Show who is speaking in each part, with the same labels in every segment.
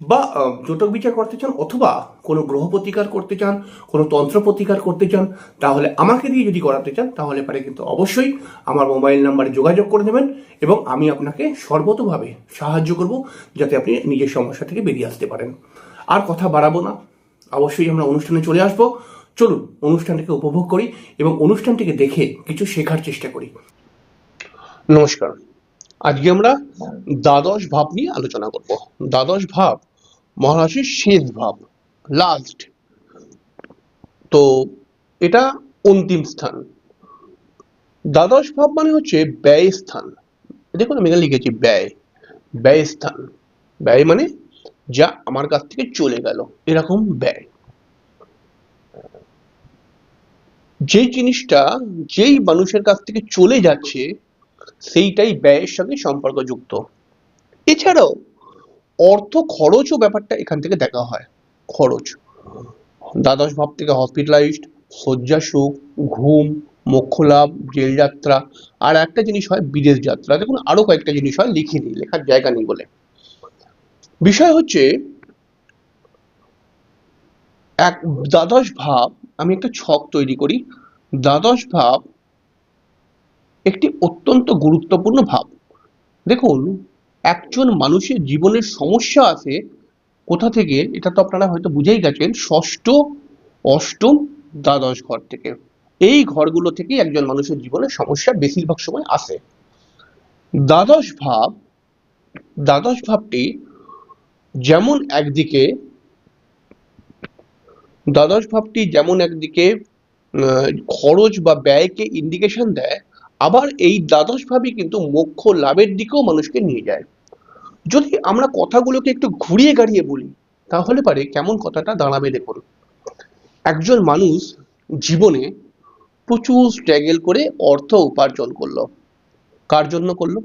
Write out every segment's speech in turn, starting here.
Speaker 1: বা জটক বিচার করতে চান অথবা কোনো গ্রহ প্রতিকার করতে চান, কোনো তন্ত্র প্রতিকার করতে চান, তাহলে আমাকে দিয়ে যদি করাতে চান, তাহলে পারে কিন্তু অবশ্যই আমার মোবাইল নাম্বারে যোগাযোগ করে নেবেন এবং আমি আপনাকে সর্বতভাবে সাহায্য করব যাতে আপনি নিজের সমস্যা থেকে বেরিয়ে আসতে পারেন। আর কথা বাড়াবো না। অবশ্যই আমরা অনুষ্ঠানে চলে আসব। চলুন, অনুষ্ঠানটিকে উপভোগ করি এবং অনুষ্ঠানটিকে দেখে কিছু শেখার চেষ্টা করি।
Speaker 2: নমস্কার। আজকে আমরা দ্বাদশ ভাব নিয়ে আলোচনা করব। দ্বাদশ ভাব মহারাশির শেষ ভাব লাস্ট তো এটা অন্তিম স্থান। দ্বাদশ ভাব মানে হচ্ছে ব্যয় স্থান। দেখুন, আমি এখানে লিখেছি ব্যয়। ব্যয় স্থান। ব্যয় মানে যা আমার কাছ থেকে চলে গেল। এরকম ব্যয়। যেই জিনিসটা যেই মানুষের কাছ থেকে চলে যাচ্ছে, সেইটাই ব্যয়ের সঙ্গে সম্পর্কযুক্ত। এছাড়াও অর্থ খরচও ব্যাপারটা এখান থেকে দেখা হয়, খরচ। দ্বাদশ ভাব থেকে হসপিটালাইজড শয্যা সুখ ঘুম মোক্ষ লাভ জেল যাত্রা, আর একটা জিনিস হয় বিদেশ যাত্রা। দেখুন, আরও কয়েকটা জিনিস হয়, লিখে দিই লেখার জায়গা নেই বলে। বিষয় হচ্ছে, এক দ্বাদশ ভাব, আমি একটা ছক তৈরি করি, দ্বাদশ ভাব একটি অত্যন্ত গুরুত্বপূর্ণ ভাব। দেখুন একজন মানুষের জীবনের সমস্যা আছে, কোথা থেকে এটা তো আপনারা হয়তো বুঝেই গেছেন, ষষ্ঠ, অষ্টম, দ্বাদশ ঘর থেকে। এই ঘরগুলো থেকেই একজন মানুষের জীবনে সমস্যা বেশিরভাগ সময় আসে। দ্বাদশ ভাব, দ্বাদশ ভাবটি যেমন একদিকে, দ্বাদশ ভাবটি যেমন একদিকে খরচ বা ব্যয়কে ইন্ডিকেশন দেয়, আবার এই দ্বাদশ ভাবই কিন্তু মোক্ষ লাভের দিকেও মানুষকে নিয়ে যায়। যদি আমরা কথাগুলোকে একটু ঘুরিয়ে গাড়িয়ে বলি, তাহলে পারে কেমন কথাটা দাঁড়াবে দেখুন। একজন মানুষ জীবনে প্রচুর স্ট্রাগল করে অর্থ উপার্জন করল। কার জন্য করল?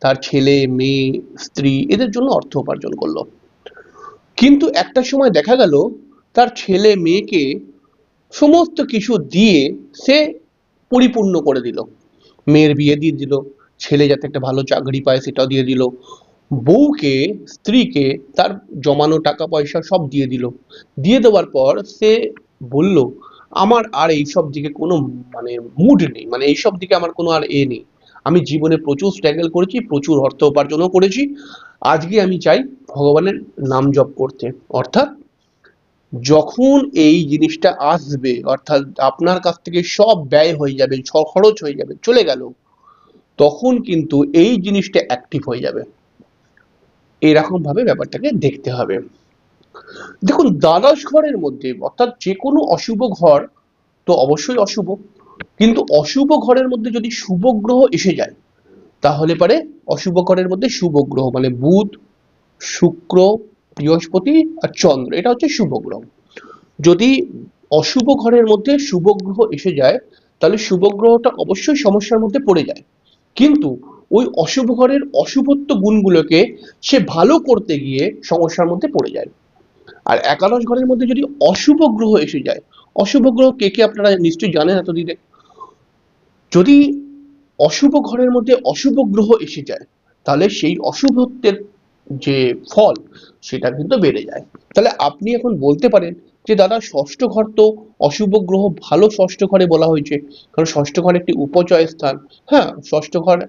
Speaker 2: তার ছেলে, মেয়ে, স্ত্রী, এদের জন্য অর্থ উপার্জন করল। কিন্তু একটা সময় দেখা গেল, তার ছেলে, মেয়েকে সমস্ত কিছু দিয়ে সে পরিপূর্ণ করে দিল। মেয়ের বিয়ে দিয়ে দিল, ছেলে যাতে একটা ভালো চাকরি পায় সেটাও দিয়ে দিল। বউকে, স্ত্রীকে তার জমানো টাকা পয়সা সব দিয়ে দিল। দিয়ে দেওয়ার পর সে বলল, আমার আর এইসব দিকে কোনো মানে মুড নেই। মানে এইসব দিকে আমার কোনো আর এ নেই। আমি জীবনে প্রচুর স্ট্রাগল করেছি, প্রচুর অর্থ উপার্জনও করেছি। আজকে আমি চাই ভগবানের নাম জপ করতে। অর্থাৎ যখন এই জিনিসটা আসবে, অর্থাৎ আপনার কাছ থেকে সব ব্যয় হয়ে যাবে খরচ হয়ে যাবে, চলে গেল, তখন কিন্তু এই জিনিসটা অ্যাক্টিভ হয়ে যাবে। এরকম ভাবে ব্যাপারটাকে দেখতে হবে। দেখুন, দ্বাদশ ঘরের মধ্যে, অর্থাৎ যে কোনো অশুভ ঘর তো অবশ্যই অশুভ, কিন্তু অশুভ ঘরের মধ্যে যদি শুভ গ্রহ এসে যায়, তাহলে পারে অশুভ ঘরের মধ্যে শুভ গ্রহ মানে বুধ, শুক্র, বৃহস্পতি আর চন্দ্র, এটা হচ্ছে শুভ গ্রহ। যদি অশুভ ঘরের মধ্যে শুভ গ্রহ এসে যায়, তাহলে শুভ গ্রহটা অবশ্যই সমস্যার মধ্যে পড়ে যায়। কিন্তু ওই অশুভ ঘরের অশুভত্ব গুণগুলোকে সে ভালো করতে গিয়ে সমস্যার মধ্যে পড়ে যায়। আর একাদশ ঘরের মধ্যে যদি অশুভ গ্রহ এসে যায়, অশুভ গ্রহ কে কে আপনারা নিশ্চয়ই জানেন এতদিনে? যদি অশুভ ঘরের মধ্যে অশুভ গ্রহ এসে যায়, তাহলে সেই অশুভত্বের যে ফল, সেটা কিন্তু বেড়ে যায়। তাহলে আপনি এখন বলতে পারেন যে, দাদা, ষষ্ঠ ঘর তো অশুভ গ্রহ ভালো ষষ্ঠ ঘরে বলা হয়েছে। কারণ ষষ্ঠ ঘর একটি উপচয় স্থান। হ্যাঁ ষষ্ঠ ঘরে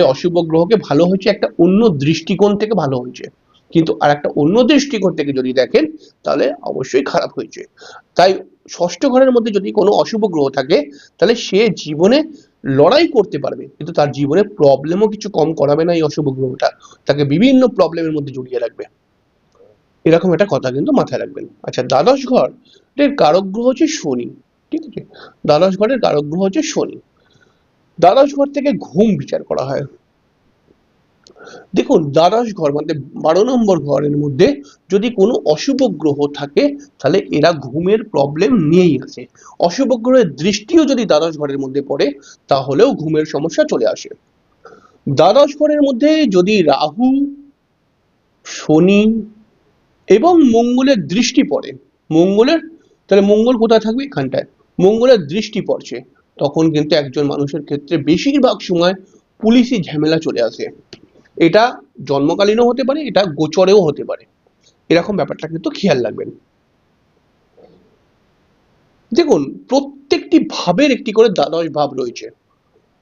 Speaker 2: অশুভ গ্রহকে ভালো হয়েছে, একটা অন্য দৃষ্টিকোণ থেকে ভালো হয়েছে। কিন্তু আর একটা অন্য দৃষ্টিকোণ থেকে যদি দেখেন, তাহলে অবশ্যই খারাপ হয়েছে। তাই ষষ্ঠ ঘরের মধ্যে যদি কোনো অশুভ গ্রহ থাকে, তাহলে সে জীবনে লড়াই করতে পারবে। কিন্তু তার জীবনে প্রবলেমও কিছু কম করাবে না এই অশুভ গ্রহটা। তাকে বিভিন্ন প্রবলেমের মধ্যে জড়িয়ে রাখবে। এরকম একটা কথা কিন্তু মাথায় রাখবেন। আচ্ছা দ্বাদশ ঘর এর কারক গ্রহ হচ্ছে শনি। ঠিক আছে? দ্বাদশ ঘরের কারক গ্রহ হচ্ছে শনি। দ্বাদশ ঘর থেকে ঘুম বিচার করা হয়। দেখুন দ্বাদশ ঘর মানে বারো নম্বর ঘরের মধ্যে যদি কোনো অশুভ গ্রহ থাকে, তাহলে এরা ঘুমের প্রবলেম নিয়েই আসে অশুভ গ্রহের দৃষ্টিও যদি দ্বাদশ ঘরের মধ্যে পড়ে, তাহলেও ঘুমের সমস্যা চলে আসে। দ্বাদশ ঘরের মধ্যে যদি রাহু, শনি এবং মঙ্গলের দৃষ্টি পড়ে, মঙ্গলের, তাহলে মঙ্গল কোথায় থাকবে? এখানটায়। মঙ্গলের দৃষ্টি পড়ছে। তখন কিন্তু একজন মানুষের ক্ষেত্রে বেশিরভাগ সময় পুলিশি ঝামেলা চলে আসে। এটা জন্মকালীনও হতে পারে, এটা গোচরেও হতে পারে। এরকম ব্যাপারটা কিন্তু খেয়াল রাখবেন। দেখুন, প্রত্যেকটি ভাবের একটি করে দ্বাদশ ভাব রয়েছে।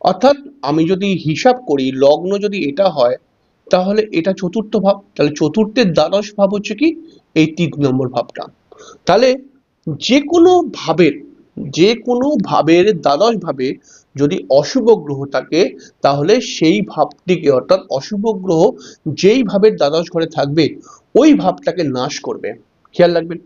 Speaker 2: অর্থাৎ আমি যদি হিসাব করি, লগ্ন যদি এটা হয়, তাহলে এটা চতুর্থ ভাব। তাহলে চতুর্থের দ্বাদশ ভাব হচ্ছে কি? এই তিন নম্বর ভাবটা। তাহলে যে কোনো ভাবের যে কোনো ভাবের দ্বাদশ ভাবে যদি অশুভ গ্রহ থাকে, তাহলে সেই ভাবটিকে অর্থাৎ অশুভ গ্রহ যেই ভাবের দ্বাদশ ঘরে থাকবে, ওই ভাবটাকে নাশ করবে। খেয়াল রাখবেন,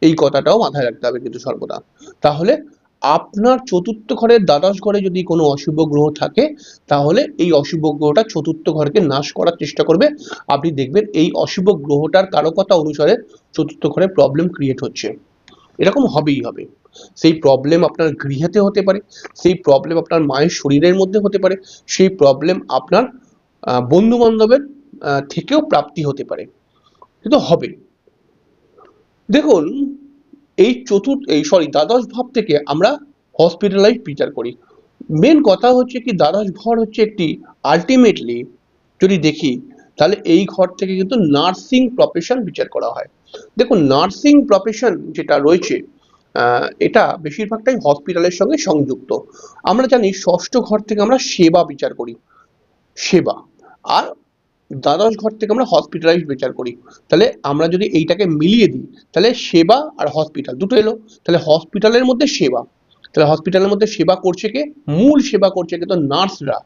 Speaker 2: এই কথাটাও মাথায় রাখতে হবে কিন্তু সর্বদা। তাহলে আপনার চতুর্থ ঘরের দ্বাদশ ঘরে যদি কোনো অশুভ গ্রহ থাকে, তাহলে এই অশুভ গ্রহটা চতুর্থ ঘরকে নাশ করার চেষ্টা করবে। আপনি দেখবেন এই অশুভ গ্রহটার কারকতা অনুসারে চতুর্থ ঘরে প্রবলেম ক্রিয়েট হচ্ছে। এরকম হবেই হবে। সেই প্রবলেম আপনার গৃহেতে হতে পারে, সেই প্রবলেম আপনার মায়ের শরীরের মধ্যে হতে পারে, সেই প্রবলেম আপনার বন্ধু বান্ধবের থেকেও প্রাপ্তি হতে পারে। কিন্তু হবে। দেখুন, এই চতুর্থ এই সরি দ্বাদশ ভাব থেকে আমরা হসপিটালাইজ বিচার করি। মেন কথা হচ্ছে কি, দ্বাদশ ঘর হচ্ছে একটি আলটিমেটলি যদি দেখি, তাহলে এই ঘর থেকে কিন্তু নার্সিং প্রফেশন বিচার করা হয়। দেখুন নার্সিং প্রফেশন যেটা রয়েছে এটা বেশিরভাগটাই হসপিটালের সঙ্গে সংযুক্ত। আমরা জানি ষষ্ঠ ঘর থেকে আমরা সেবা বিচার করি। সেবা। আর দ্বাদশ ঘর থেকে আমরা হসপিটালাইজ বিচার করি। তাহলে আমরা যদি এইটাকে মিলিয়ে দিই, তাহলে সেবা আর হসপিটাল দুটো এলো। তাহলে হসপিটালের মধ্যে সেবা। তাহলে হসপিটালের মধ্যে সেবা করছে কে? মূল সেবা করছে কিন্তু নার্সরা।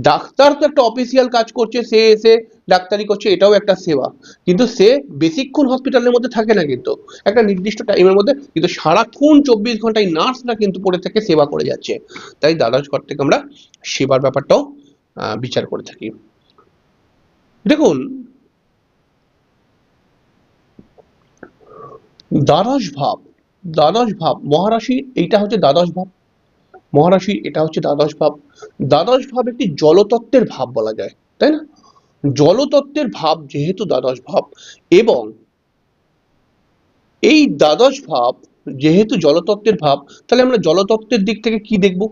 Speaker 2: ডাক্তার তো একটা অফিসিয়াল কাজ করছে, সে এসে ডাক্তারি করছে, এটাও একটা সেবা। কিন্তু সে বেশিক্ষণ হসপিটালের মধ্যে থাকে না কিন্তু। একটা নির্দিষ্ট টাইমের মধ্যে কিন্তু সারাক্ষণ চব্বিশ ঘন্টায় নার্সরা কিন্তু পড়ে থেকে সেবা করে যাচ্ছে। তাই দ্বাদশ ঘর থেকে আমরা সেবার ব্যাপারটাও বিচার করে থাকি। দেখুন, দ্বাদশ ভাব দ্বাদশ ভাব, মহারাশি, এইটা হচ্ছে দ্বাদশ ভাব। মহারাশি এটা হচ্ছে দ্বাদশ ভাব। দ্বাদশ ভাব একটি জলতত্ত্বের ভাব বলা যায়, তাই না? জলতত্ত্বের ভাব যেহেতু দ্বাদশ ভাব এবং এই দ্বাদশ ভাব যেহেতু জলতত্ত্বের ভাব, তাহলে আমরা জলতত্ত্বের দিক থেকে কি দেখব?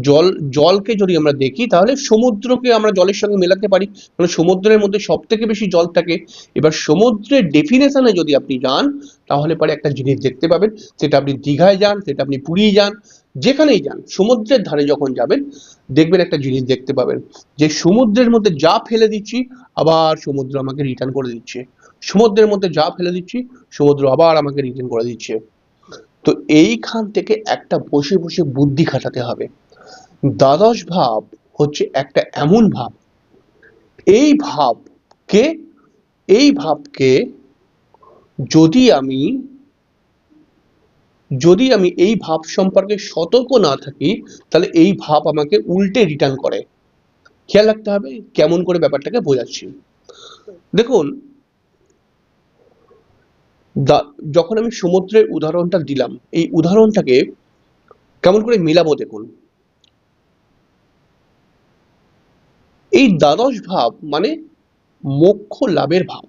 Speaker 2: জল, জলকে যদি আমরা দেখি, তাহলে সমুদ্রকে আমরা জলের সঙ্গে মেলাতে পারি। কারণ সমুদ্রের মধ্যে সব থেকে বেশি জল থাকে। এবার সমুদ্রের ডেফিনেশনে যদি আপনি যান, তাহলে পরে একটা জিনিস দেখতে পাবেন। সেটা আপনি দীঘায় যান, সেটা আপনি পুরী যান যেখানেই যান, সমুদ্রের ধারে যখন যাবেন, দেখবেন একটা জিনিস দেখতে পাবেন যে সমুদ্রের মধ্যে যা ফেলে দিচ্ছি, আবার সমুদ্র আমাকে রিটার্ন করে দিচ্ছে। সমুদ্রের মধ্যে যা ফেলে দিচ্ছি, সমুদ্র আবার আমাকে রিটার্ন করে দিচ্ছে। তো এইখান থেকে একটা বসে বসে বুদ্ধি খাটাতে হবে। দ্বাদশ ভাব হচ্ছে একটা এমন ভাব। এই ভাবকে এই ভাবকে যদি আমি যদি আমি এই ভাব সম্পর্কে সতর্ক না থাকি, তাহলে এই ভাব আমাকে উল্টে রিটার্ন করে। খেয়াল রাখতে হবে কেমন করে ব্যাপারটাকে বোঝাচ্ছি। দেখুন যখন আমি সমুদ্রের উদাহরণটা দিলাম, এই উদাহরণটাকে কেমন করে মেলাবো দেখুন। এই দ্বাদশ ভাব মানে মোক্ষ লাভের ভাব।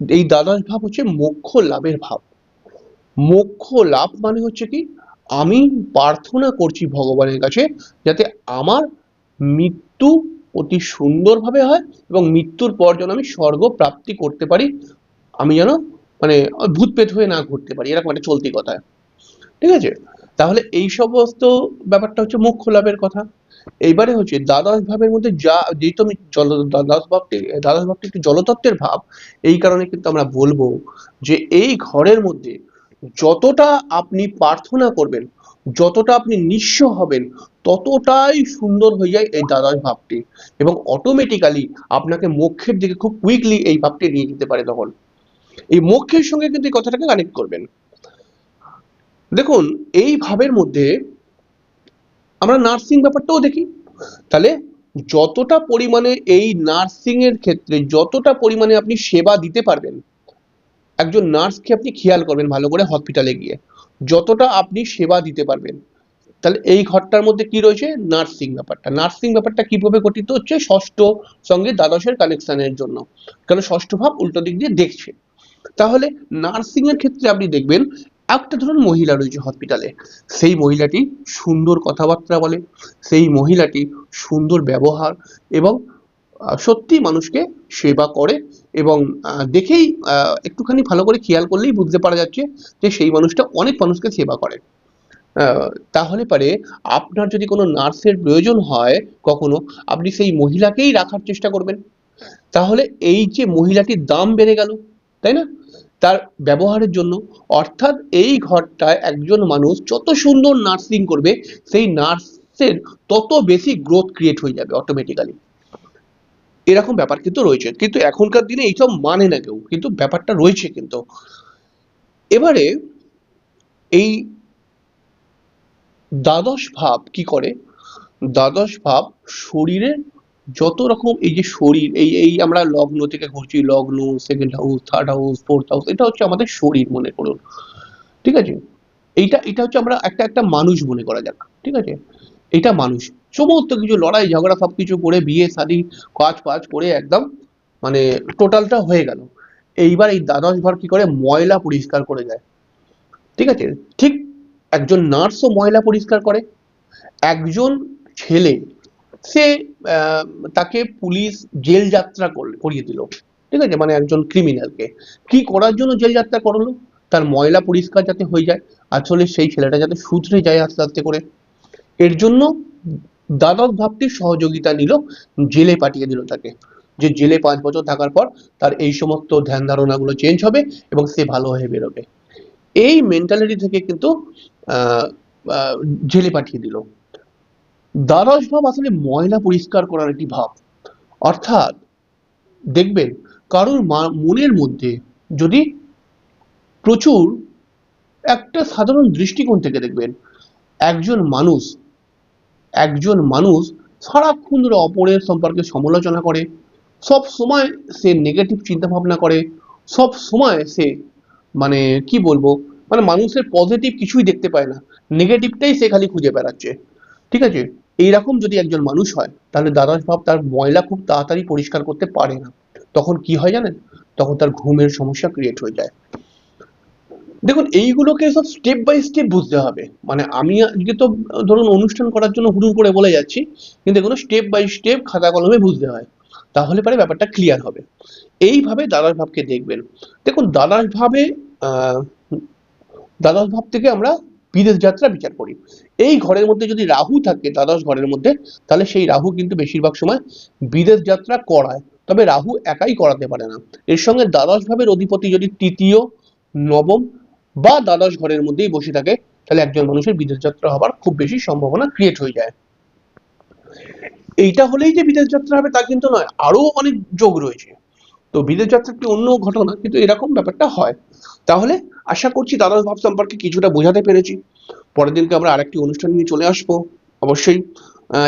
Speaker 2: এই দ্বাদশ ভাব হচ্ছে মোক্ষ লাভের ভাব। মোক্ষ লাভ মানে হচ্ছে কি, আমি প্রার্থনা করছি ভগবানের কাছে যাতে আমার মৃত্যু অতি সুন্দরভাবে হয় এবং মৃত্যুর পর যেন আমি স্বর্গ প্রাপ্তি করতে পারি, আমি যেন মানে ভূত পেট হয়ে না ঘুরতে পারি, এরকম একটা চলতি কথা। ঠিক আছে? তাহলে এই সমস্ত ব্যাপারটা হচ্ছে মোক্ষ লাভের কথা। এইবারে হচ্ছে দ্বাদশ ভাবের মধ্যে যা, যেহেতু আমি জল, দ্বাদশ ভাবটি দ্বাদশ ভাবটি একটি জলতত্ত্বের ভাব, এই কারণে কিন্তু আমরা বলব যে এই ঘরের মধ্যে যতটা আপনি প্রার্থনা করবেন, যতটা আপনি নিঃস্ব হবেন, ততটাই সুন্দর হয়ে যায় এই দ্বাদশ ভাবটি। এবং অটোমেটিক্যালি আপনাকে মোক্ষের দিকে খুব কুইকলি এই ভাবটি নিয়ে যেতে পারে তখন। এই মোক্ষের সঙ্গে কিন্তু এই কথাটাকে কানেক্ট করবেন। দেখুন, এই ভাবের মধ্যে আমরা নার্সিং ব্যাপারটাও দেখি। তাহলে যতটা পরিমাণে এই নার্সিং এর ক্ষেত্রে, যতটা পরিমাণে আপনি সেবা দিতে পারবেন একজন নার্সকে আপনি খেয়াল করবেন ভালো করে হসপিটালে গিয়ে। যতটা আপনি সেবা দিতে পারবেন। তাহলে এই ঘরটার মধ্যে কি রয়েছে? নার্সিং ব্যাপারটা। নার্সিং ব্যাপারটা কীভাবে গঠিত হচ্ছে? ষষ্ঠ সঙ্গে দ্বাদশের কানেকশনের জন্য। কারণ ষষ্ঠ ভাব উল্টো দিক দিয়ে দেখছে। তাহলে নার্সিং এর ক্ষেত্রে আপনি দেখবেন, একটা ধরুন মহিলা রয়েছে হসপিটালে সেই মহিলাটি সুন্দর কথাবার্তা বলে। সেই মহিলাটি সুন্দর ব্যবহার এবং সত্যি মানুষকে সেবা করে। এবং দেখেই একটুখানি ভালো করে খেয়াল করলেই বুঝতে পারা যাচ্ছে যে সেই মানুষটা অনেক মানুষকে সেবা করে। তাহলে পারে আপনার যদি কোনো নার্সের প্রয়োজন হয় কখনো, আপনি সেই মহিলাকেই রাখার চেষ্টা করবেন। তাহলে এই যে মহিলাটির দাম বেড়ে গেল, তাই না? তার ব্যবহারের জন্য। অর্থাৎ এই ঘরটায় একজন মানুষ যত সুন্দর নার্সিং করবে, সেই নার্সের তত বেশি গ্রোথ ক্রিয়েট হয়ে যাবে অটোমেটিক্যালি এরকম ব্যাপার কিন্তু রয়েছে। কিন্তু এখনকার দিনে এইসব মানে না কেউ, কিন্তু ব্যাপারটা রয়েছে কিন্তু। এবারে এই দ্বাদশ ভাব কি করে? দ্বাদশ ভাব শরীরের যত রকম এই যে শরীর, এই এই আমরা লগ্ন থেকে ঘুরছি, লগ্ন second house third house fourth house এটা হচ্ছে আমাদের শরীর মনে করুন। ঠিক আছে? এইটা, এটা হচ্ছে আমরা একটা একটা মানুষ মনে করা যাক। ঠিক আছে? এটা মানুষ। সমস্ত কিছু, লড়াই, ঝগড়া সব কিছু করে বিয়ে, শাদী, কাজ ফাজ করে একদম মানে টোটালটা হয়ে গেল। এইবার এই দ্বাদশ ঘর কি করে? ময়লা পরিষ্কার করে যায় ঠিক আছে? ঠিক একজন নার্সও ময়লা পরিষ্কার করে। একজন ছেলে, সে তাকে পুলিশ জেল যাত্রা করিয়ে দিল। ঠিক আছে? মানে একজন ক্রিমিনালকে কি করার জন্য জেল যাত্রা করল? তার ময়লা পরিষ্কার যাতে হয়ে যায় আসলে সেই ছেলেটা যাতে শুধরে যায় আস্তে আস্তে করে। এর জন্য দ্বাদশ ভাবটির সহযোগিতা নিল, জেলে পাঠিয়ে দিল তাকে। যে জেলে পাঁচ বছর থাকার পর তার এই সমস্ত ধ্যান ধারণাগুলো চেঞ্জ হবে এবং সে ভালো হয়ে বেরোবে। এই মেন্টালিটি থেকে কিন্তু জেলে পাঠিয়ে দিল। দ্বাদশ ভাব আসলে ময়লা পরিষ্কার করার একটি ভাব। অর্থাৎ, দেখবেন, কারোর মনের মধ্যে যদি প্রচুর একটা সাধারণ দৃষ্টিকোণ থেকে দেখবেন, একজন মানুষ একজন মানুষ সারাক্ষণ ধরে অপরের সম্পর্কে সমালোচনা করে, সব সময় সে নেগেটিভ চিন্তা ভাবনা করে, সব সময় সে মানে কি বলব মানে মানুষের পজিটিভ কিছুই দেখতে পায় না নেগেটিভটাই সে খালি খুঁজে বেড়াচ্ছে, ঠিক আছে? এইরকম যদি একজন মানুষ হয়, তাহলে দ্বাদশ ভাব তার ময়লা খুব তাড়াতাড়ি পরিষ্কার করতে পারে না, তখন কি হয় জানেন? তখন তার ঘুমের সমস্যা ক্রিয়েট হয়ে যায়। দেখুন, এইগুলোকে সব স্টেপ বাই স্টেপ বুঝতে হবে। মানে আমি আজকে তো, ধরুন, অনুষ্ঠান করার জন্য হুড়ুর করে বলে যাচ্ছি, কিন্তু এগুলো স্টেপ বাই স্টেপ খাতা কলমে বুঝতে হয়। তাহলে পরে ব্যাপারটা ক্লিয়ার হবে। এইভাবে দ্বাদশ ভাবকে দেখবেন। দেখুন দ্বাদশ ভাবে দ্বাদশ ভাব থেকে আমরা বিদেশ যাত্রা বিচার করি। এই ঘরের মধ্যে যদি রাহু থাকে দ্বাদশ ঘরের মধ্যে, তাহলে সেই রাহু কিন্তু বেশিরভাগ সময় বিদেশ যাত্রা করায়। তবে রাহু একাই করাতে পারে না। এর সঙ্গে দ্বাদশ ভাবের অধিপতি যদি তৃতীয়, নবম বা দ্বাদশ ঘরের মধ্যেই বসে থাকে, তাহলে একজন মানুষের বিদেশ যাত্রা হবার খুব বেশি সম্ভাবনা ক্রিয়েট হয়ে যায়। এইটা হলেই যে বিদেশ যাত্রা হবে তা কিন্তু নয়, আরও অনেক যোগ রয়েছে। তো বিদেশ যাত্রা একটি অন্য ঘটনা? কিন্তু এরকম ব্যাপারটা হয়। তাহলে আশা করছি দ্বাদশ ভাব সম্পর্কে কিছুটা বোঝাতে পেরেছি। পরের দিনকে আমরা আরেকটি অনুষ্ঠান নিয়ে চলে আসব। অবশ্যই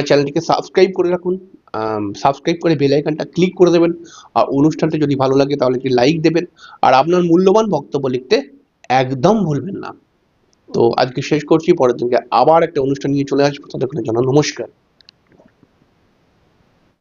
Speaker 2: চ্যানেলটিকে সাবস্ক্রাইব করে রাখুন। সাবস্ক্রাইব করে বেল আইকনটা ক্লিক করে দেবেন। আর অনুষ্ঠানটা যদি ভালো লাগে তাহলে একটি লাইক দেবেন। আর আপনার মূল্যবান বক্তব্য লিখতে একদম ভুলবেন না। তো আজকে শেষ করছি, পরের দিনকে আবার একটা অনুষ্ঠান নিয়ে চলে আসব। ততক্ষণের জন্য নমস্কার।